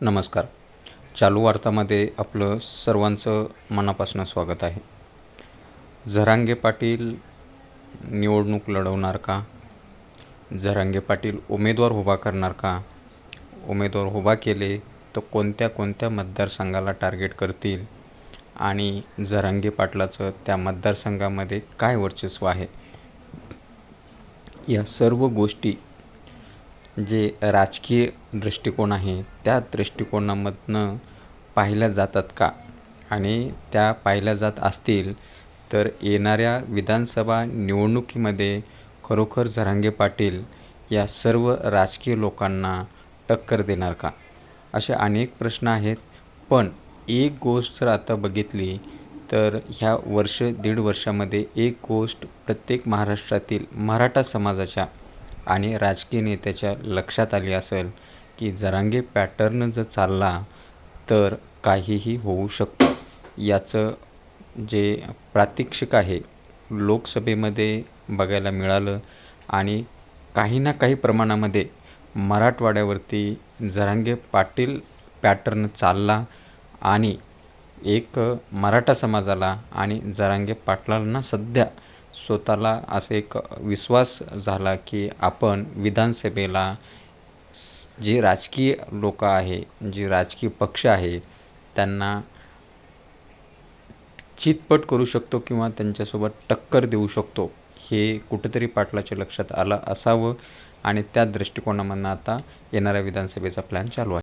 नमस्कार. चालू वार्तामध्ये आपलं सर्वांचं मनापासून स्वागत आहे. झरांगे पाटील निवडणूक लढवणार का? झरांगे पाटील उमेदवार उभा करणार का? उमेदवार उभा केले तर कोणत्या कोणत्या मतदारसंघाला टार्गेट करतील? आणि झरांगे पाटलाचं त्या मतदारसंघामध्ये काय वर्चस्व आहे? या सर्व गोष्टी जे राजकीय दृष्टिकोन आहे त्या दृष्टिकोनामधनं पाहिल्या जातात का? आणि त्या पाहिल्या जात असतील तर येणाऱ्या विधानसभा निवडणुकीमध्ये खरोखर झरांगे पाटील या सर्व राजकीय लोकांना टक्कर देणार का? असे अनेक प्रश्न आहेत. पण एक गोष्ट जर आता बघितली तर ह्या वर्ष दीड वर्षामध्ये एक गोष्ट प्रत्येक महाराष्ट्रातील मराठा समाजाच्या आणि राजकीय नेत्याच्या लक्षात आली असेल की जरांगे पॅटर्न जर चालला तर काहीही होऊ शकतं. याचं जे प्रात्यक्षिक आहे लोकसभेमध्ये बघायला मिळालं आणि काही ना काही प्रमाणामध्ये मराठवाड्यावरती जरांगे पाटील पॅटर्न चालला आणि एक मराठा समाजाला आणि जरांगे पाटलांना सध्या स्वतःला असे एक विश्वास झाला की आपण विधानसभेला जे राजकीय लोक आहे जे राजकीय पक्ष आहे त्यांना चितपट करू शकतो किंवा त्यांच्यासोबत टक्कर देऊ शकतो हे कुठेतरी पाटलाच्या लक्षात आलं असावं. आणि त्या दृष्टिकोनामधनं आता येणाऱ्या विधानसभेचा प्लॅन चालू आहे.